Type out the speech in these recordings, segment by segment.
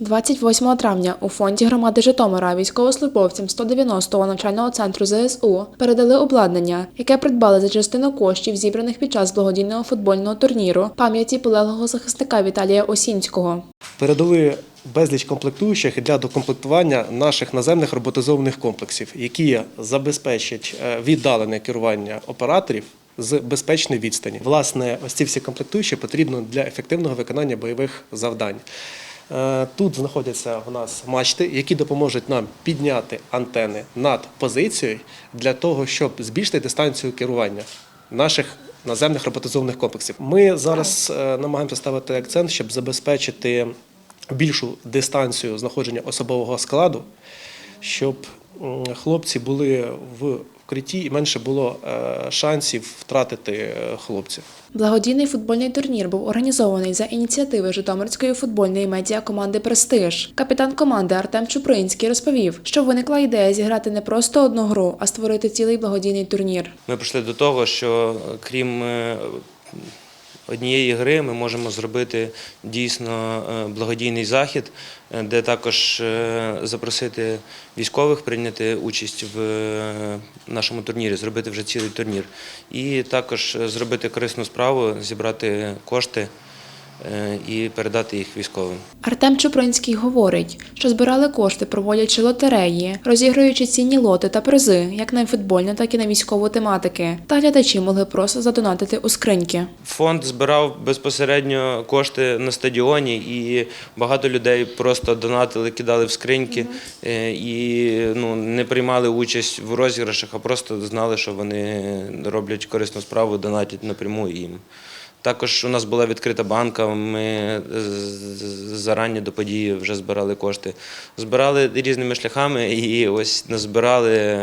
28 травня у фонді громади Житомира військовослужбовцям 190-го навчального центру ЗСУ передали обладнання, яке придбали за частину коштів, зібраних під час благодійного футбольного турніру пам'яті полеглого захисника Віталія Осінського. Передали безліч комплектуючих для докомплектування наших наземних роботизованих комплексів, які забезпечать е, віддалене керування операторів з безпечної відстані. Власне, ось ці всі комплектуючі потрібно для ефективного виконання бойових завдань. Е, Тут знаходяться в нас мачти, які допоможуть нам підняти антени над позицією для того, щоб збільшити дистанцію керування наших наземних роботизованих комплексів. Ми зараз е, намагаємося ставити акцент, щоб забезпечити більшу дистанцію знаходження особового складу, щоб хлопці були в укритті і менше було е, шансів втратити е, хлопців. Благодійний футбольний турнір був організований за ініціативи Житомирської футбольної медіакоманди Престиж. Капітан команди Артем Чупринський розповів, що виникла ідея зіграти не просто одну гру, а створити цілий благодійний турнір. Ми прийшли до того, що крім е, однієї гри ми можемо зробити дійсно е, благодійний захід, е, де також е, запросити військових прийняти участь в нашому турнірі, зробити вже цілий турнір. І також зробити корисну справу, зібрати кошти і передати їх військовим. Артем Чупринський говорить, що збирали кошти, проводячи лотереї, розігруючи цінні лоти та призи, як на футбольну, так і на військову тематики. Та глядачі могли просто задонатити у скриньки. Фонд збирав безпосередньо кошти на стадіоні, і багато людей просто донатили, кидали в скриньки е, і ну, не приймали участь в розіграшах, а просто знали, що вони роблять корисну справу, донатять напряму їм. Також у нас була відкрита банка, ми з- зарані до події вже збирали кошти. Збирали різними шляхами і ось назбирали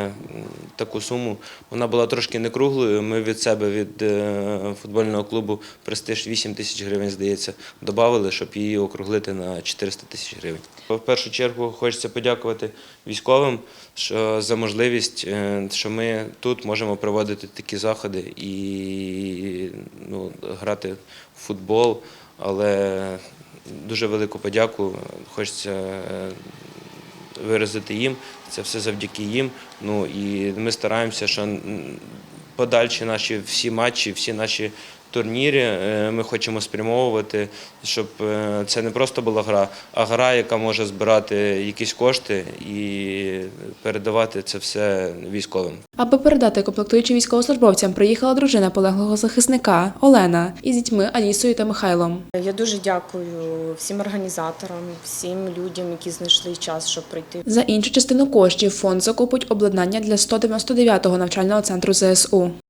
таку суму. Вона була трошки не круглою. Ми від себе, від е, футбольного клубу Престиж 8 тисяч гривень, здається, додали, щоб її округлити на 400 тисяч гривень. В першу чергу хочеться подякувати військовим що за можливість, е, що ми тут можемо проводити такі заходи і ну, грати в футбол, але дуже велику подяку хочеться е, виразити їм. Це все завдяки їм. Ну і ми стараємося, що подальші наші всі матчі, всі наші турніри е, ми хочемо спрямовувати, щоб е, це не просто була гра, а гра, яка може збирати якісь кошти і передавати це все військовим. Аби передати комплектуючі військовослужбовцям, приїхала дружина полеглого захисника Олена із дітьми Алісою та Михайлом. Я дуже дякую всім організаторам, всім людям, які знайшли час, щоб прийти. За іншу частину коштів фонд закупить обладнання для 199-го навчального центру ЗСУ.